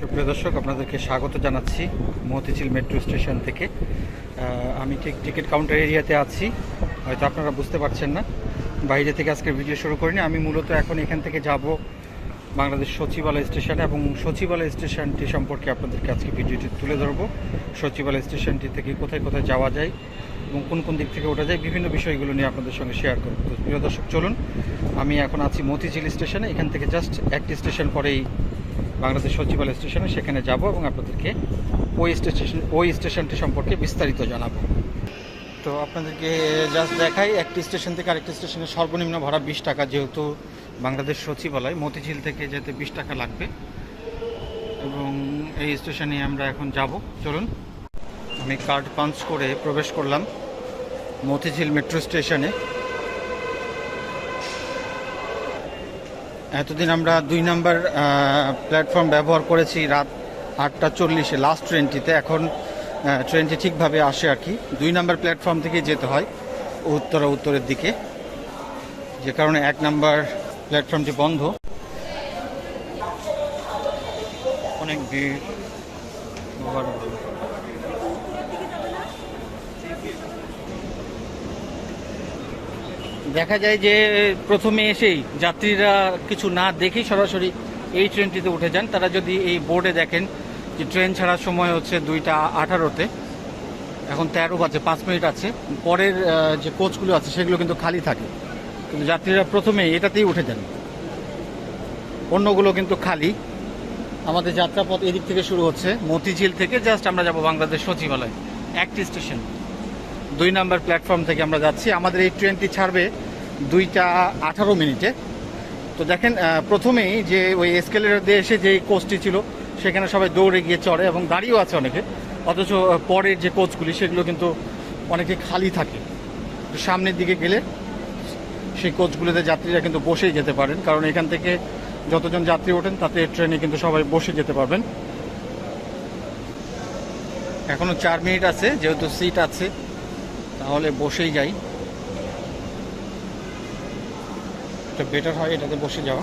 সুপ্রিয় দর্শক, আপনাদেরকে স্বাগত জানাচ্ছি মতিঝিল মেট্রো স্টেশন থেকে। আমি ঠিক টিকিট কাউন্টার এরিয়াতে আছি, হয়তো আপনারা বুঝতে পারছেন না। বাইরে থেকে আজকে ভিডিও শুরু করিনি, আমি মূলত এখন এখান থেকে যাব বাংলাদেশ সচিবালয় স্টেশনে এবং সচিবালয় স্টেশনটি সম্পর্কে আপনাদেরকে আজকে ভিডিওটি তুলে ধরবো। সচিবালয় স্টেশনটি থেকে কোথায় কোথায় যাওয়া যায় এবং কোন কোন দিক থেকে ওঠা যায়, বিভিন্ন বিষয়গুলো নিয়ে আপনাদের সঙ্গে শেয়ার করব। প্রিয় দর্শক, চলুন, আমি এখন আছি মতিঝিল স্টেশনে, এখান থেকে জাস্ট একটি স্টেশন পরেই বাংলাদেশ সচিবালয় স্টেশনে, সেখানে যাব এবং আপনাদেরকে ওই স্টেশন, ওই স্টেশনটি সম্পর্কে বিস্তারিত জানাব। তো আপনাদেরকে জাস্ট দেখাই, একটি স্টেশন থেকে আরেকটি স্টেশনে সর্বনিম্ন ভাড়া বিশ টাকা, যেহেতু বাংলাদেশ সচিবালয়, মতিঝিল থেকে যেতে বিশ টাকা লাগবে। এবং এই স্টেশনে আমরা এখন যাব। চলুন, আমি কার্ড পাঞ্চ করে প্রবেশ করলাম মতিঝিল মেট্রো স্টেশনে এতদিন আমরা দুই নাম্বার প্ল্যাটফর্ম ব্যবহার করেছি রাত আটটা চল্লিশে লাস্ট ট্রেনটিতে এখন ট্রেনটি ঠিকভাবে আসে আর কি। দুই নাম্বার প্ল্যাটফর্ম থেকে যেতে হয় উত্তরা উত্তরের দিকে। যে কারণে এক নাম্বার প্ল্যাটফর্মটি বন্ধ। অনেক ভিড়। দেখা যায় যে, প্রথমে এসেই যাত্রীরা কিছু না দেখেই সরাসরি এই ট্রেনটিতে উঠে যান। তারা যদি এই বোর্ডে দেখেন যে ট্রেন ছাড়ার সময় হচ্ছে দুইটা আঠারোতে, এখন তেরো বাজে, পাঁচ মিনিট আছে। পরের যে কোচগুলো আছে সেগুলো কিন্তু খালি থাকে। কিন্তু যাত্রীরা প্রথমে এটাতেই উঠে যান। অন্যগুলো কিন্তু খালি। আমাদের যাত্রাপথ এদিক থেকে শুরু হচ্ছে মতিঝিল থেকে। জাস্ট আমরা যাব বাংলাদেশ সচিবালয়, একটি স্টেশন। দুই নাম্বার প্ল্যাটফর্ম থেকে আমরা যাচ্ছি। আমাদের এই ট্রেনটি ছাড়বে দুইটা আঠারো মিনিটে। তো দেখেন প্রথমেই যে ওই এসকেলেটার দিয়ে এসে যে কোচটি ছিল, সেখানে সবাই দৌড়ে গিয়ে চড়ে এবং দাঁড়িয়েও আছে অনেকে। অথচ পরের যে কোচগুলি সেগুলো কিন্তু অনেকে খালি থাকে। সামনের দিকে গেলে সেই কোচগুলোতে যাত্রীরা কিন্তু বসেই যেতে পারেন, কারণ এখান থেকে যতজন যাত্রী ওঠেন, তাতে ট্রেনে কিন্তু সবাই বসে যেতে পারবেন। এখনও চার মিনিট আছে, যেহেতু সিট আছে, তাহলে বসেই যাই। এটা বেটার হয় এটাতে বসে যাওয়া।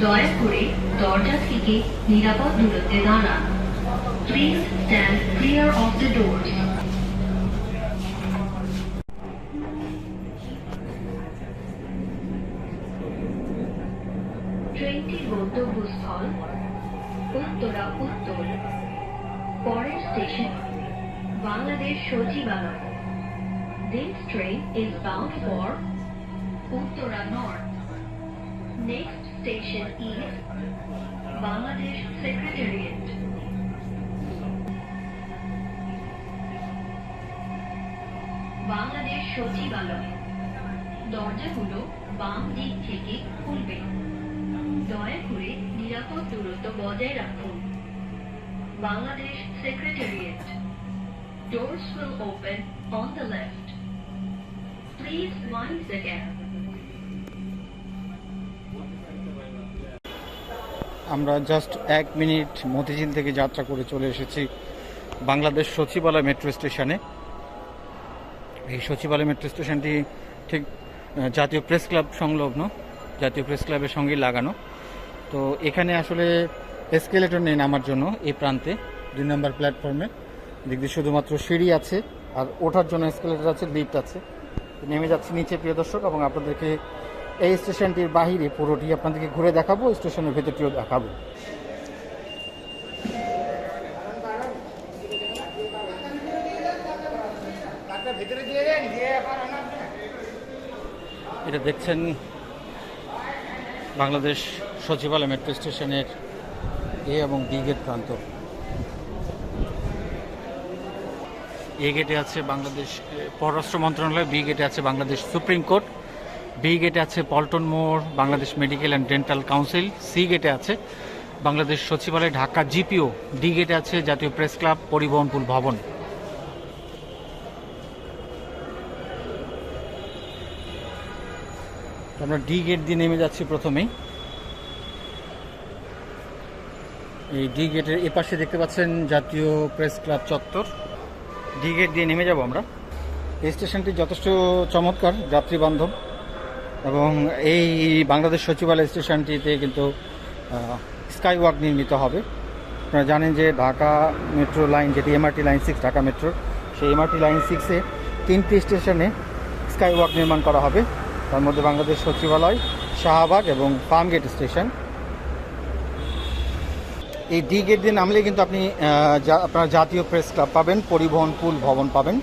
দয়া করে দরজা থেকে নিরাপদ দূরত্বে দাঁড়ান। গন্তব্যস্থল। উত্তরা, উত্তর। পরের বাংলাদেশ সচিবালয়। This train is bound for Uttara North. Next station is Bangladesh Secretariat. Bangladesh Sachibalaya দরজাগুলো বাম দিক থেকে খুলবে দয়া করে নিরাপদ দূরত্ব বজায় রাখুন Bangladesh secretariat Doors will open on the left. Please mind the gap. আমরা জাস্ট এক মিনিট মতিঝিল থেকে যাত্রা করে চলে এসেছি বাংলাদেশ সচিবালয় মেট্রো স্টেশনে এই সচিবালয় মেট্রো স্টেশনটি ঠিক জাতীয় প্রেস ক্লাব সংলগ্ন, জাতীয় প্রেস ক্লাবের সঙ্গেই লাগানো। তো এখানে আসলে এসকেলেটর নেই নামার জন্য এই প্রান্তে, দুই নম্বর প্ল্যাটফর্মে দিক দিয়ে শুধুমাত্র সিঁড়ি আছে, আর ওঠার জন্য এসকেলেটর আছে লিফট আছে। নেমে যাচ্ছি নিচে, প্রিয় দর্শক, এবং আপনাদেরকে এই স্টেশনটির বাহিরে পুরোটি আপনাদেরকে ঘুরে দেখাবো, স্টেশনের ভেতরটিও দেখাবো। এটা দেখছেন বাংলাদেশ সচিবালয় মেট্রো স্টেশনের এ এবং বি গেট প্রান্ত। এ গেটে আছে বাংলাদেশ পররাষ্ট্র মন্ত্রণালয়, বি গেটে আছে বাংলাদেশ সুপ্রিম কোর্ট। বি গেটে আছে পল্টন মোড় Bangladesh medical and dental council C গেটে আছে বাংলাদেশ সচিবালয়, ঢাকা জিপিও ডি গেটে আছে জাতীয় প্রেস ক্লাব পরিবহন পুল ভবন আমরা ডি গেট দিয়ে নেমে যাচ্ছি প্রথমেই। এই ডি গেটের এপাশে দেখতে পাচ্ছেন জাতীয় প্রেস ক্লাব চত্বর। ডি গেট দিয়ে নেমে যাব আমরা। এই স্টেশনটি যথেষ্ট চমৎকার যাত্রী বান্ধব এবং এই বাংলাদেশ সচিবালয় স্টেশনটিতে কিন্তু স্কাই ওয়াক নির্মিত হবে। আপনারা জানেন যে ঢাকা মেট্রো লাইন, যেটি MRT line six, Dhaka metro, সেই এমআরটি লাইন সিক্সে তিনটি স্টেশনে স্কাই ওয়াক নির্মাণ করা হবে। তার মধ্যে বাংলাদেশ সচিবালয়, শাহবাগ এবং ফার্মগেট স্টেশন। এই ডি গেট দিয়ে নামলে কিন্তু আপনি আপনার জাতীয় প্রেস ক্লাব পাবেন, পরিবহন পুল ভবন পাবেন।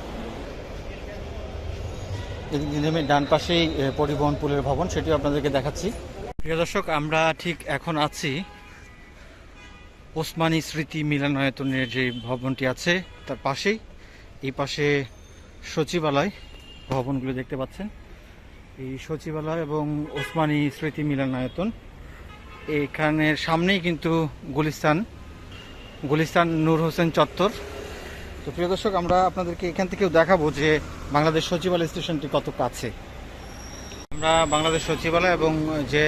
নেমে ডান পাশেই পরিবহন পুলের ভবন, সেটিও আপনাদেরকে দেখাচ্ছি। প্রিয় দর্শক, আমরা ঠিক এখন আছি ওসমানী স্মৃতি মিলনায়তনের যে ভবনটি আছে, তার পাশেই। এই পাশে সচিবালয়, ভবনগুলো দেখতে পাচ্ছেন। এই সচিবালয় এবং ওসমানী স্মৃতি মিলনায়তন, এখানের সামনেই কিন্তু গুলিস্তান গুলিস্তান নূর হোসেন চত্বর। তো প্রিয় দর্শক, আমরা আপনাদেরকে এখান থেকেও দেখাবো যে বাংলাদেশ সচিবালয় স্টেশনটি কত কাছে? আমরা বাংলাদেশ সচিবালয় এবং যে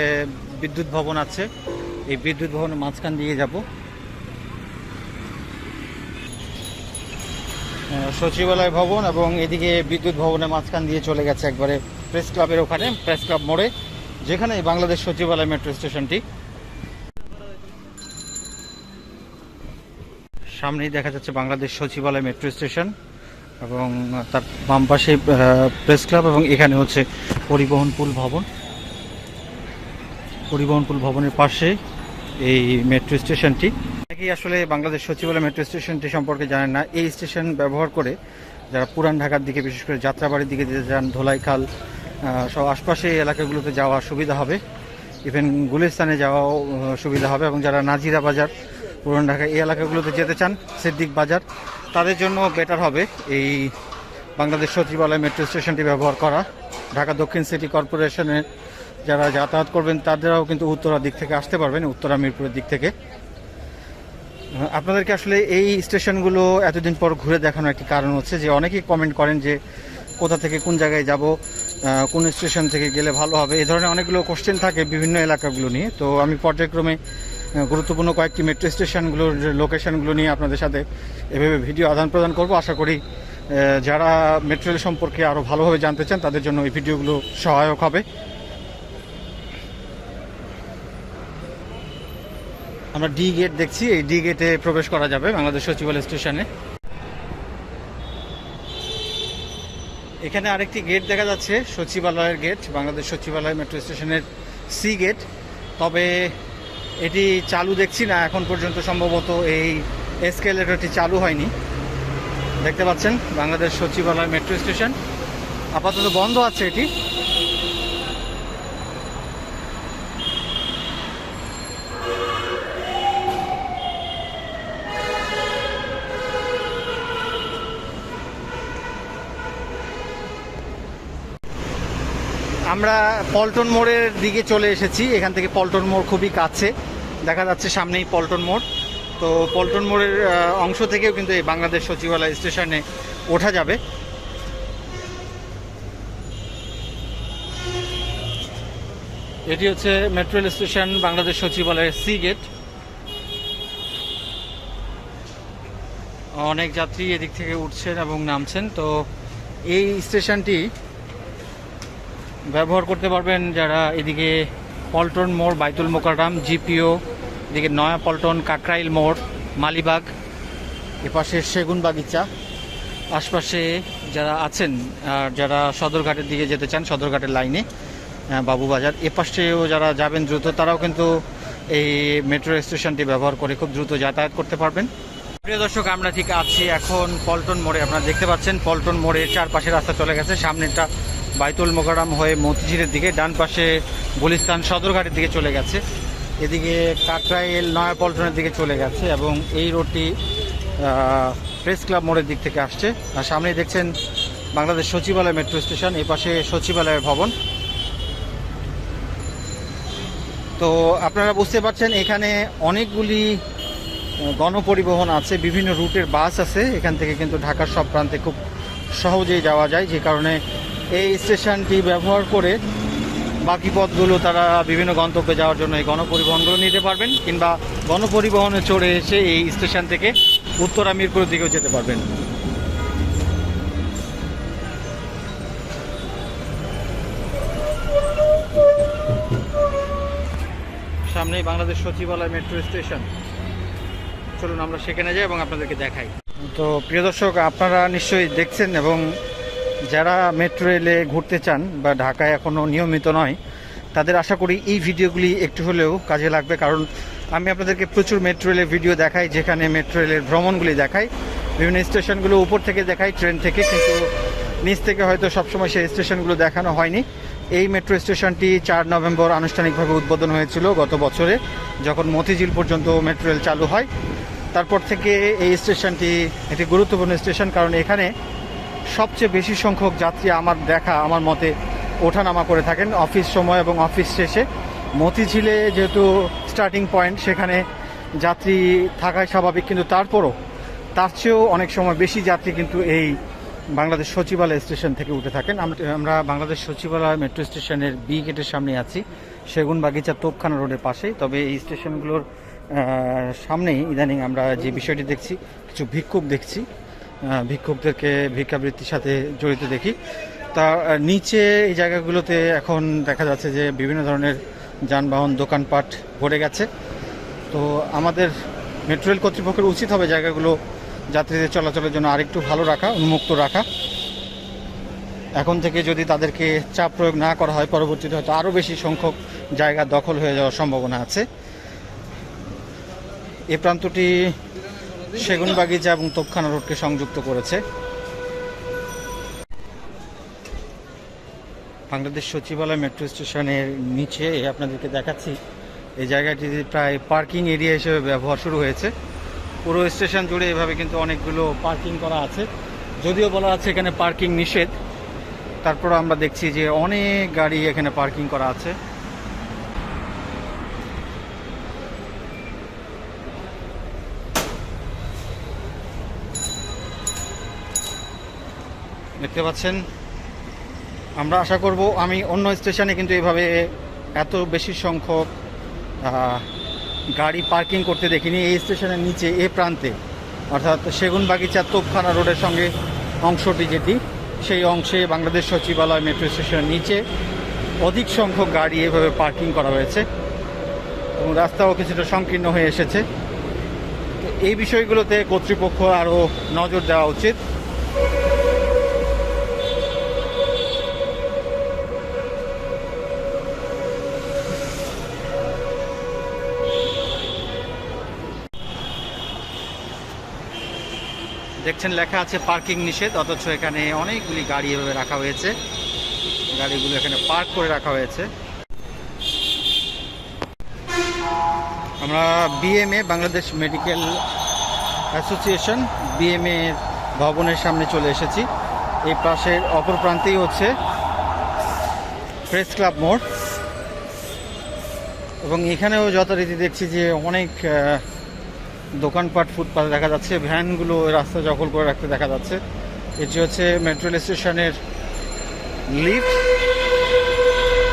বিদ্যুৎ ভবন আছে, এই বিদ্যুৎ ভবনের মাঝখান দিয়ে যাব। সচিবালয় ভবন এবং এদিকে বিদ্যুৎ ভবনের মাঝখান দিয়ে চলে গেছে একবারে প্রেস ক্লাবের ওখানে, প্রেস ক্লাব মোড়ে যেখানে বাংলাদেশ সচিবালয় মেট্রো স্টেশনটি। সামনেই দেখা যাচ্ছে বাংলাদেশ সচিবালয় মেট্রো স্টেশন। এবং তার বাম পাশে প্রেস ক্লাব এবং এখানে হচ্ছে পরিবহন পুল ভবন। পরিবহন পুল ভবনের পাশে এই মেট্রো স্টেশনটি। অনেকেই আসলে বাংলাদেশ সচিবালয় মেট্রো স্টেশনটি সম্পর্কে জানেন না। এই স্টেশন ব্যবহার করে যারা পুরান ঢাকার দিকে, বিশেষ করে যাত্রাবাড়ির দিকে যেতে যান ধোলাইখাল সব আশপাশে এলাকাগুলোতে যাওয়া সুবিধা হবে। ইভেন গুলিস্তানে যাওয়াও সুবিধা হবে এবং যারা নাজিরা বাজার পুরান ঢাকা এই এলাকাগুলোতে যেতে চান সিদ্দিক বাজার, তাদের জন্য বেটার হবে এই বাংলাদেশ সচিবালয় মেট্রো স্টেশনটি ব্যবহার করা। ঢাকা দক্ষিণ সিটি কর্পোরেশনের যারা যাতায়াত করবেন, তাদেরাও কিন্তু উত্তরা দিক থেকে আসতে পারবেন, উত্তরা মিরপুরের দিক থেকে। আপনাদেরকে আসলে এই স্টেশনগুলো এতদিন পর ঘুরে দেখানোর একটি কারণ হচ্ছে যে, অনেকেই কমেন্ট করেন যে, কোথা থেকে কোন জায়গায় যাব কোন স্টেশন থেকে গেলে ভালো হবে। এই ধরনের অনেকগুলো কোশ্চেন থাকে বিভিন্ন এলাকাগুলো নিয়ে। তো আমি পর্যায়ক্রমে গুরুত্বপূর্ণ কয়েকটি মেট্রো স্টেশনগুলোর লোকেশনগুলো নিয়ে আপনাদের সাথে এভাবে ভিডিও আদান প্রদান করব। আশা করি যারা মেট্রো রেল সম্পর্কে আরও ভালোভাবে জানতে চান, তাদের জন্য এই ভিডিওগুলো সহায়ক হবে। আমরা ডি গেট দেখছি, এই ডি গেটে প্রবেশ করা যাবে বাংলাদেশ সচিবালয় স্টেশনে। এখানে আরেকটি গেট দেখা যাচ্ছে, সচিবালয়ের গেট বাংলাদেশ সচিবালয় মেট্রো স্টেশনের সি গেট তবে এটি চালু দেখছি না, এখন পর্যন্ত সম্ভবত এই এসকেলেটরটি চালু হয়নি। দেখতে পাচ্ছেন, বাংলাদেশ সচিবালয় মেট্রো স্টেশন আপাতত বন্ধ আছে এটি। আমরা পল্টন মোড়ের দিকে চলে এসেছি। এখান থেকে পল্টন মোড় খুবই কাছে। দেখা যাচ্ছে সামনেই পল্টন মোড়। তো পল্টন মোড়ের অংশ থেকেও কিন্তু এই বাংলাদেশ সচিবালয় স্টেশনে ওঠা যাবে। এটি হচ্ছে মেট্রো রেল স্টেশন, বাংলাদেশ সচিবালয়ের সি গেট। অনেক যাত্রী এদিক থেকে উঠছেন এবং নামছেন। তো এই স্টেশনটি ব্যবহার করতে পারবেন যারা এদিকে পল্টন মোড়, বাইতুল মোকাররাম, জিপিও, এদিকে নয়া পল্টন, কাকরাইল মোড়, মালিবাগ, এপাশে সেগুন বাগিচা, আশপাশে যারা আছেন, আর যারা সদরঘাটের দিকে যেতে চান, সদরঘাটের লাইনে বাবুবাজার, এপাশেও যারা যাবেন দ্রুত, তারাও কিন্তু এই মেট্রো স্টেশনটি ব্যবহার করে খুব দ্রুত যাতায়াত করতে পারবেন। প্রিয় দর্শক, আমরা ঠিক আছি এখন পল্টন মোড়ে। আপনারা দেখতে পাচ্ছেন, পল্টন মোড়ে চারপাশে রাস্তা চলে গেছে। সামনেটা বাইতুল মোকারাম হয়ে মতিঝিরের দিকে, ডান পাশে গুলিস্তান সদরঘাটের দিকে চলে গেছে। এদিকে কাকরাইল নয়া পল্টনের দিকে চলে গেছে এবং এই রোডটি প্রেস ক্লাব মোড়ের দিক থেকে আসছে। আর সামনেই দেখছেন বাংলাদেশ সচিবালয় মেট্রো স্টেশন, এই পাশে সচিবালয়ের ভবন। তো আপনারা বুঝতে পারছেন, এখানে অনেকগুলি গণপরিবহন আছে, বিভিন্ন রুটের বাস আছে, এখান থেকে কিন্তু ঢাকার সব প্রান্তে খুব সহজেই যাওয়া যায়, যে কারণে এই স্টেশনটি ব্যবহার করে বাকি পথগুলো তারা বিভিন্ন গন্তব্যে যাওয়ার জন্য এই গণপরিবহনগুলো নিতে পারবেন, কিংবা গণপরিবহনে চড়ে এসে এই স্টেশন থেকে উত্তরা মিরপুরের দিকেও যেতে পারবেন। সামনেই বাংলাদেশ সচিবালয় মেট্রো স্টেশন। চলুন আমরা সেখানে যাই এবং আপনাদেরকে দেখাই। তো প্রিয় দর্শক, আপনারা নিশ্চয়ই দেখছেন এবং যারা মেট্রো রেলে ঘুরতে চান বা ঢাকায় এখনও নিয়মিত নয়, তাদের আশা করি এই ভিডিওগুলি একটু হলেও কাজে লাগবে। কারণ আমি আপনাদেরকে প্রচুর মেট্রো রেলের ভিডিও দেখাই, যেখানে মেট্রো রেলের ভ্রমণগুলি দেখাই, বিভিন্ন স্টেশনগুলো উপর থেকে দেখাই, ট্রেন থেকে, কিন্তু নিচ থেকে হয়তো সবসময় সেই স্টেশনগুলো দেখানো হয়নি। এই মেট্রো স্টেশনটি চার নভেম্বর আনুষ্ঠানিকভাবে উদ্বোধন হয়েছিল গত বছরে, যখন মতিঝিল পর্যন্ত মেট্রো রেল চালু হয়। তারপর থেকে এই স্টেশনটি একটি গুরুত্বপূর্ণ স্টেশন, কারণ এখানে সবচেয়ে বেশি সংখ্যক যাত্রী আমার দেখা, আমার মতে ওঠানামা করে থাকেন অফিস সময় এবং অফিস শেষে। মতিঝিলে যেহেতু স্টার্টিং পয়েন্ট সেখানে যাত্রী থাকাই স্বাভাবিক, কিন্তু তারপরও তার চেয়েও অনেক সময় বেশি যাত্রী কিন্তু এই বাংলাদেশ সচিবালয় স্টেশন থেকে উঠে থাকেন। আম- আমরা বাংলাদেশ সচিবালয় মেট্রো স্টেশনের বি গেটের সামনে আছি সেগুন বাগিচা তোপখানা রোডের পাশেই। তবে এই স্টেশনগুলোর সামনেই ইদানিং আমরা যে বিষয়টি দেখছি, কিছু ভিক্ষুক দেখছি ভিক্ষুকদেরকে ভিক্ষাবৃত্তির সাথে জড়িত দেখি। তা নিচে এই জায়গাগুলোতে এখন দেখা যাচ্ছে যে বিভিন্ন ধরনের যানবাহন, দোকানপাট ভরে গেছে। তো আমাদের মেট্রো রেল কর্তৃপক্ষের উচিত হবে জায়গাগুলো যাত্রীদের চলাচলের জন্য আরেকটু ভালো রাখা, উন্মুক্ত রাখা। এখন থেকে যদি তাদেরকে চাপ প্রয়োগ না করা হয়, পরবর্তীতে হয়তো আরও বেশি সংখ্যক জায়গা দখল হয়ে যাওয়ার সম্ভাবনা আছে। এ প্রান্তটি সেগুন বাগিচা এবং তোপখানা রোডকে সংযুক্ত করেছে। বাংলাদেশ সচিবালয় মেট্রো স্টেশনের নিচে আপনাদেরকে দেখাচ্ছি, এই জায়গাটি প্রায় পার্কিং এরিয়া হিসেবে ব্যবহার শুরু হয়েছে। পুরো স্টেশন জুড়ে এভাবে কিন্তু অনেকগুলো পার্কিং করা আছে। যদিও বলা আছে এখানে পার্কিং নিষেধ তারপর আমরা দেখছি যে অনেক গাড়ি এখানে পার্কিং করা আছে। দেখতে পাচ্ছেন। আমরা আশা করব আমি অন্য স্টেশনে কিন্তু এভাবে এত বেশি সংখ্যক গাড়ি পার্কিং করতে দেখিনি। এই স্টেশনের নিচে, এ প্রান্তে, অর্থাৎ সেগুন বাগিচা তোপখানা রোডের সঙ্গে অংশটি যেটি, সেই অংশে বাংলাদেশ সচিবালয় মেট্রো স্টেশনের নিচে অধিক সংখ্যক গাড়ি এভাবে পার্কিং করা হয়েছে। এবং রাস্তাও কিছুটা সংকীর্ণ হয়ে এসেছে। এই বিষয়গুলোতে কর্তৃপক্ষ আরও নজর দেওয়া উচিত। দেখছেন লেখা আছে পার্কিং নিষেধ, অথচ এখানে অনেকগুলি গাড়ি এভাবে রাখা হয়েছে। গাড়িগুলো এখানে পার্ক করে রাখা হয়েছে। আমরা BMA Bangladesh medical association BMA ভবনের সামনে চলে এসেছি। এই পাশের অপর প্রান্তেই হচ্ছে প্রেস ক্লাব মোড়। এবং এখানেও যথারীতি দেখছি যে অনেক দোকানপাট ফুটপাথে দেখা যাচ্ছে, ভ্যানগুলো রাস্তা দখল করে রাখতে দেখা যাচ্ছে। এটি হচ্ছে মেট্রো রেল স্টেশনের লিফট,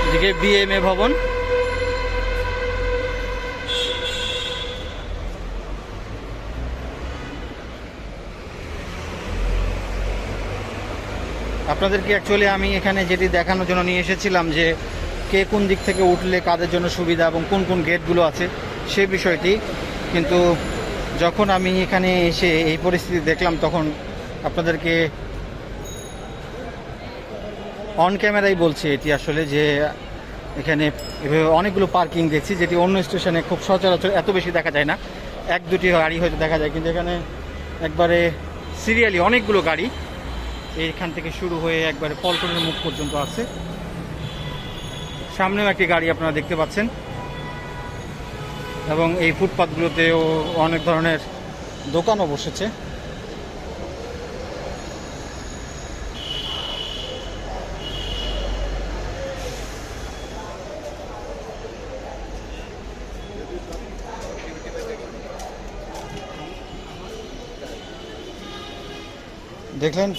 এদিকে বিএমএ ভবন। আপনাদেরকে অ্যাকচুয়ালি আমি এখানে যেটি দেখানোর জন্য নিয়ে এসেছিলাম যে কে কোন দিক থেকে উঠলে কাদের জন্য সুবিধা এবং কোন কোন গেটগুলো আছে, সে বিষয়টি। কিন্তু যখন আমি এখানে এসে এই পরিস্থিতি দেখলাম, তখন আপনাদেরকে অন ক্যামেরাই বলছি এটি আসলে যে এখানে এভাবে অনেকগুলো পার্কিং দেখছি, যেটি অন্য স্টেশনে খুব সচরাচর এত বেশি দেখা যায় না। এক দুটি গাড়ি হয়তো দেখা যায়, কিন্তু এখানে একবারে সিরিয়ালি অনেকগুলো গাড়ি। এইখান থেকে শুরু হয়ে একবারে পল্টনের মুখ পর্যন্ত আছে। সামনেও একটি গাড়ি আপনারা দেখতে পাচ্ছেন। এবং এই ফুটপাথগুলোতেও অনেক ধরনের দোকানও বসেছে। দেখলেন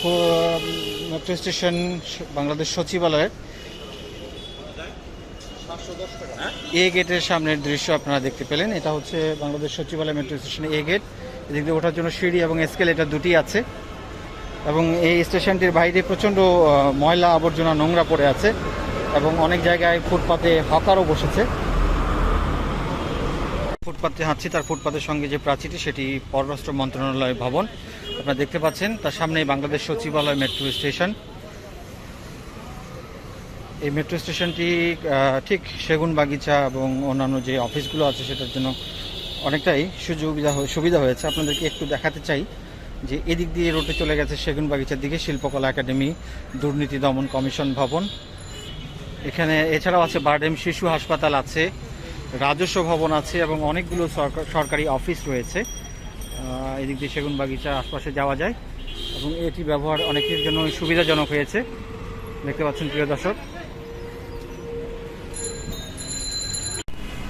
মেট্রো স্টেশন বাংলাদেশ সচিবালয়ের। এ গেটের সামনের দৃশ্য আপনারা দেখতে পেলেন। এটা হচ্ছে বাংলাদেশ সচিবালয় মেট্রো স্টেশনের এ গেট। এদিক দিয়ে ওঠার জন্য সিঁড়ি এবং এসকেলেটার দুটি আছে। এবং এই স্টেশনটির বাইরে প্রচণ্ড ময়লা আবর্জনা নোংরা পড়ে আছে এবং অনেক জায়গায় ফুটপাতে হকারও বসেছে। ফুটপাতে হাঁটছি, তার ফুটপাতের সঙ্গে যে প্রাচীরটি, সেটি পররাষ্ট্র মন্ত্রণালয় ভবন। আপনারা দেখতে পাচ্ছেন, তার সামনেই বাংলাদেশ সচিবালয় মেট্রো স্টেশন। এই মেট্রো স্টেশনটি ঠিক সেগুন বাগিচা এবং অন্যান্য যে অফিসগুলো আছে সেটার জন্য অনেকটাই সুযোগিতা সুবিধা হয়েছে। আপনাদেরকে একটু দেখাতে চাই যে এদিক দিয়ে রোডে চলে গেছে সেগুন বাগিচার দিকে শিল্পকলা একাডেমি, দুর্নীতি দমন কমিশন ভবন। এখানে এছাড়াও আছে বারডেম শিশু হাসপাতাল আছে, রাজস্ব ভবন আছে এবং অনেকগুলো সরকার- অফিস রয়েছে। এদিক দিয়ে সেগুন বাগিচা আশপাশে যাওয়া যায় এবং এটি ব্যবহার অনেকের জন্য সুবিধাজনক হয়েছে। দেখতে পাচ্ছেন প্রিয় দর্শক।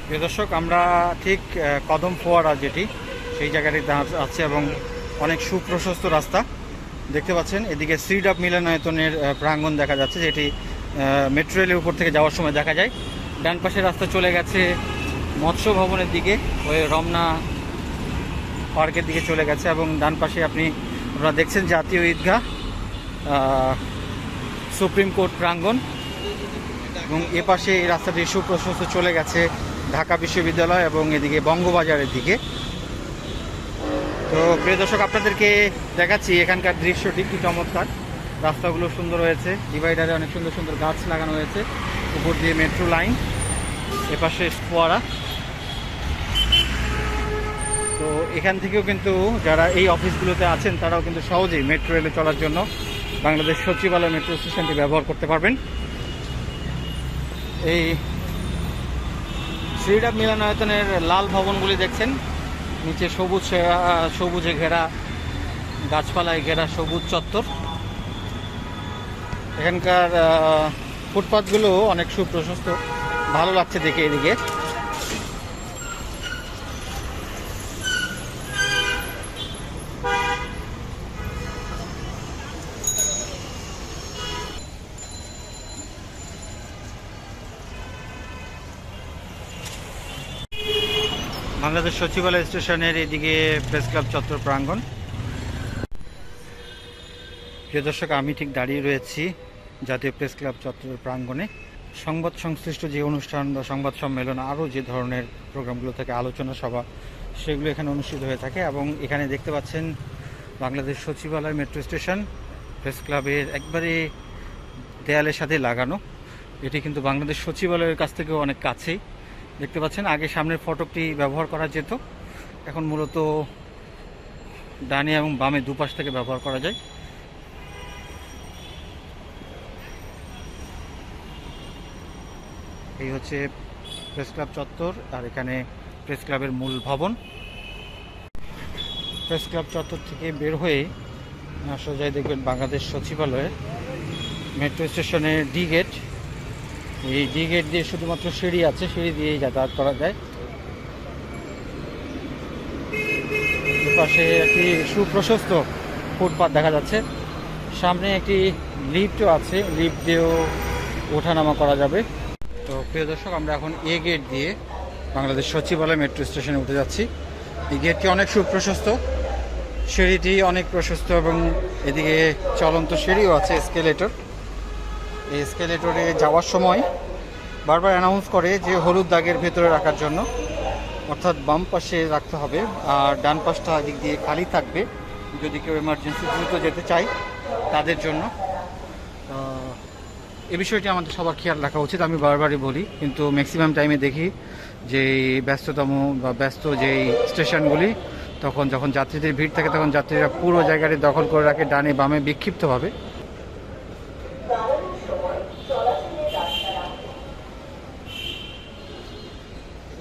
প্রিয় দর্শক, আমরা ঠিক কদম ফোয়ারা যেটি, সেই জায়গাটি আছে এবং অনেক সুপ্রশস্ত রাস্তা। দেখতে পাচ্ছেন, এদিকে শ্রীডাব মিলনায়তনের প্রাঙ্গণ দেখা যাচ্ছে, যেটি মেট্রো রেলের উপর থেকে যাওয়ার সময় দেখা যায়। ডান পাশে রাস্তা চলে গেছে মৎস্য ভবনের দিকে, ওই রমনা পার্কের দিকে চলে গেছে এবং ডান পাশে আপনি, আপনারা দেখছেন জাতীয় ঈদগাহ সুপ্রিম কোর্ট প্রাঙ্গণ এবং এ পাশে এই রাস্তাটি সুপ্রশস্ত চলে গেছে ঢাকা বিশ্ববিদ্যালয় এবং এদিকে বঙ্গবাজারের দিকে। তো প্রিয় দর্শক, আপনাদেরকে দেখাচ্ছি এখানকার দৃশ্যটি, কি চমৎকার। রাস্তাগুলো সুন্দর হয়েছে ডিভাইডারে অনেক সুন্দর সুন্দর গাছ লাগানো হয়েছে, উপর দিয়ে মেট্রো লাইন এপাশে ফোয়ারা। তো এখান থেকেও কিন্তু যারা এই অফিসগুলোতে আছেন, তারাও কিন্তু সহজেই মেট্রো রেলে চলার জন্য বাংলাদেশ সচিবালয় মেট্রো স্টেশনটি ব্যবহার করতে পারবেন। এই শ্রীডাব মিলনায়তনের লাল ভবনগুলি দেখছেন। নিচে সবুজ সবুজে ঘেরা, গাছপালায় ঘেরা সবুজ চত্বর। এখানকার ফুটপাথগুলো অনেক সুপ্রশস্ত। ভালো লাগছে দেখে এদিকে। বাংলাদেশ সচিবালয় স্টেশনের এদিকে প্রেস ক্লাব চত্বর প্রাঙ্গণ। প্রিয় দর্শক, আমি ঠিক দাঁড়িয়ে রয়েছি জাতীয় প্রেস ক্লাব চত্বর প্রাঙ্গণে। সংবাদ সংশ্লিষ্ট যে অনুষ্ঠান বা সংবাদ সম্মেলন, আরও যে ধরনের প্রোগ্রামগুলো থাকে, আলোচনা সভা, সেগুলো এখানে অনুষ্ঠিত হয়ে থাকে এবং এখানে দেখতে পাচ্ছেন বাংলাদেশ সচিবালয় মেট্রো স্টেশন, প্রেস ক্লাবের একবারে দেয়ালের সাথে লাগানো। এটি কিন্তু বাংলাদেশ সচিবালয়ের কাছ থেকেও অনেক কাছেই। দেখতে পাচ্ছেন আগে সামনের ফটকটি ব্যবহার করা যেত। এখন মূলত ডানে এবং বামে দুপাশ থেকে ব্যবহার করা যায়। এই হচ্ছে প্রেস ক্লাব চত্বর আর এখানে প্রেস ক্লাবের মূল ভবন। প্রেস ক্লাব চত্বর থেকে বের হয়ে আহ, সোজাই দেখবেন বাংলাদেশ সচিবালয়ে মেট্রো স্টেশনের ডি গেট। এই ডি গেট দিয়ে শুধুমাত্র সিঁড়ি আছে, সিঁড়ি দিয়েই যাতায়াত করা যায়। পাশে একটি সুপ্রশস্ত ফুটপাত দেখা যাচ্ছে। সামনে একটি লিফটও আছে, লিফট দিয়েও ওঠানামা করা যাবে। তো প্রিয় দর্শক, আমরা এখন এ গেট দিয়ে বাংলাদেশ সচিবালয় মেট্রো স্টেশনে উঠে যাচ্ছি। এই গেটটি অনেক সুপ্রশস্ত। সিঁড়িটি অনেক প্রশস্ত এবং এদিকে চলন্ত সিঁড়িও আছে এসকেলেটর এই এসকেলেটরে যাওয়ার সময় বারবার অ্যানাউন্স করে যে হলুদ দাগের ভেতরে রাখার জন্য। অর্থাৎ বাম পাশে রাখতে হবে আর ডান পাশটা দিক দিয়ে খালি থাকবে। যদি কেউ এমার্জেন্সি দ্রুত যেতে চায় তাদের জন্য। এ বিষয়টি আমাদের সবার খেয়াল রাখা উচিত, আমি বারবারই বলি। কিন্তু ম্যাক্সিমাম টাইমে দেখি যে ব্যস্ততম বা ব্যস্ত যেই স্টেশনগুলি তখন যখন যাত্রীদের ভিড় থাকে, তখন যাত্রীরা পুরো জায়গাটি দখল করে রাখে, ডানে বামে বিক্ষিপ্তভাবে।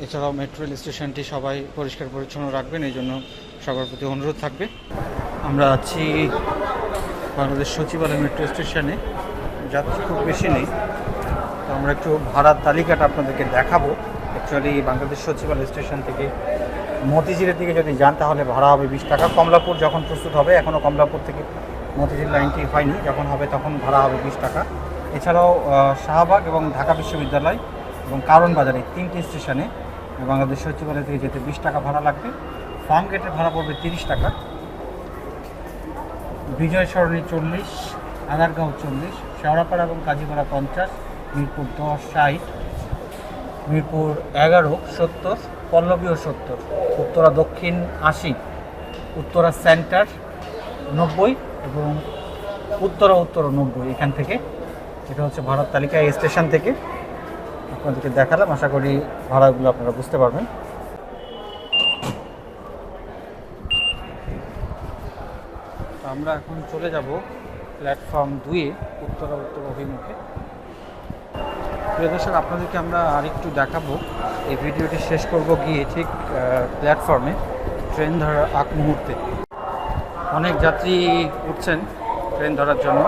এছাড়াও মেট্রো রেল স্টেশনটি সবাই পরিষ্কার পরিচ্ছন্ন রাখবেন, এই জন্য সবার প্রতি অনুরোধ থাকবে। আমরা আছি বাংলাদেশ সচিবালয় মেট্রো স্টেশনে যাত্রী খুব বেশি নেই। তো আমরা একটু ভাড়ার তালিকাটা আপনাদেরকে দেখাবো। অ্যাকচুয়ালি বাংলাদেশ সচিবালয় স্টেশন থেকে মতিঝিলের দিকে যদি যান, তাহলে ভাড়া হবে বিশ টাকা। কমলাপুর যখন প্রস্তুত হবে এখনও কমলাপুর থেকে মতিঝিল লাইনটি হয়নি। যখন হবে তখন ভাড়া হবে বিশ টাকা। এছাড়াও শাহবাগ এবং ঢাকা বিশ্ববিদ্যালয় এবং কারণ বাজার তিনটি স্টেশনে বাংলাদেশ সচিবালয় থেকে যেতে বিশ টাকা ভাড়া লাগবে। ফার্ম গেটের ভাড়া পড়বে তিরিশ টাকা। বিজয় সরণি চল্লিশ আনারগাঁও চল্লিশ, শেওড়াপাড়া এবং কাজীপাড়া পঞ্চাশ, মিরপুর দশ ষাট, মিরপুর এগারো সত্তর, পল্লবী ও সত্তর, উত্তরা দক্ষিণ আশি, উত্তরা সেন্টার নব্বই এবং উত্তরা উত্তর নব্বই। এখান থেকে এটা হচ্ছে ভারত তালিকা স্টেশন থেকে। আপনাদেরকে দেখালাম। আশা করি ভাড়াগুলো আপনারা বুঝতে পারবেন। আমরা এখন চলে যাব প্ল্যাটফর্ম দুয়ে উত্তরা উত্তর অভিমুখে। প্রিয় দর্শক, আপনাদেরকে আমরা আরেকটু দেখাবো। এই ভিডিওটি শেষ করব গিয়ে ঠিক প্ল্যাটফর্মে, ট্রেন ধরার আগ মুহূর্তে। অনেক যাত্রী উঠছেন ট্রেন ধরার জন্য।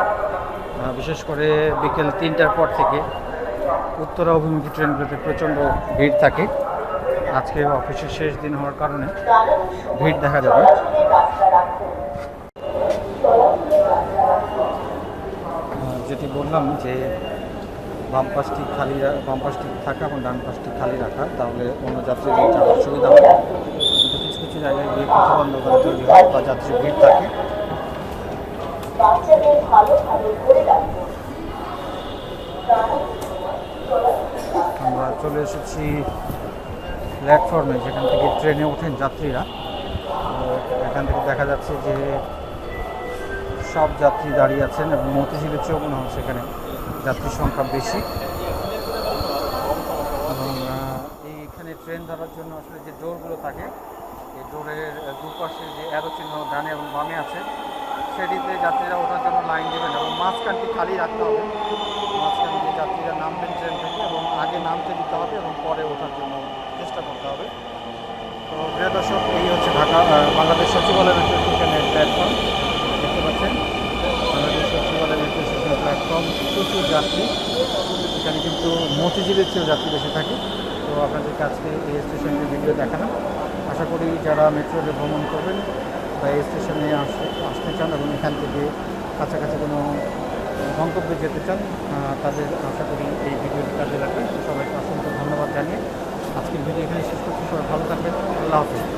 বিশেষ করে বিকেল তিনটার পর থেকে উত্তরা অভিমুখী ট্রেনগুলোতে প্রচণ্ড ভিড় থাকে। আজকে অফিসের শেষ দিন হওয়ার কারণে ভিড় দেখা যাবে। যেটি বললাম যে, বাম পাশটি খালি বাম পাশটি থাকা এবং ডান পাশটি খালি রাখা, তাহলে অন্য যাত্রীদের যাওয়ার সুবিধা হবে। কিন্তু কিছু কিছু জায়গায় গিয়ে প্রতিবন্ধকতা তৈরি হয় বা যাত্রী ভিড় থাকে। চলে এসেছি প্ল্যাটফর্মে, যেখান থেকে ট্রেনে ওঠেন যাত্রীরা। এখান থেকে দেখা যাচ্ছে যে সব যাত্রী দাঁড়িয়ে আছেন এবং মতিঝিলের চেয়েও মনে হচ্ছে এখানে যাত্রীর সংখ্যা বেশি। এইখানে ট্রেন ধরার জন্য আসলে যে ডোরগুলো থাকে, এই ডোরের দুপাশে যে অ্যারো চিহ্ন ডানে এবং বামে আছে, সেটিতে যাত্রীরা ওঠার জন্য লাইন দেবেন এবং মাঝখানটি খালি রাখতে হবে। মাঝখান দিয়ে যাত্রীরা নামবেন ট্রেন থেকে। আগে নামতে দিতে হবে এবং পরে ওঠার জন্য চেষ্টা করতে হবে। তো প্রিয় দর্শক, এই হচ্ছে ঢাকা বাংলাদেশ সচিবালয় মেট্রো স্টেশনের প্ল্যাটফর্ম দেখতে পাচ্ছেন, বাংলাদেশ সচিবালয় মেট্রো স্টেশনের প্ল্যাটফর্ম প্রচুর যাত্রী। এখানে কিন্তু মতিঝিলের চেয়েও যাত্রী বেশি থাকে। তো আপনাদেরকে আজকে এই স্টেশনের ভিডিও দেখালাম। আশা করি যারা মেট্রো ভ্রমণ করবেন বা এই স্টেশনে আসতে আসতে চান এবং এখান থেকে কাছাকাছি কোনো গন্তব্যে যেতে চান তাদের আশা করি এই ভিডিওটি কাজে লাগবে। সবাইকে অসংখ্য ধন্যবাদ জানিয়ে আজকের ভিডিও এখানে শেষ করছি। সবাই ভালো থাকবেন। আল্লাহ হাফিজ।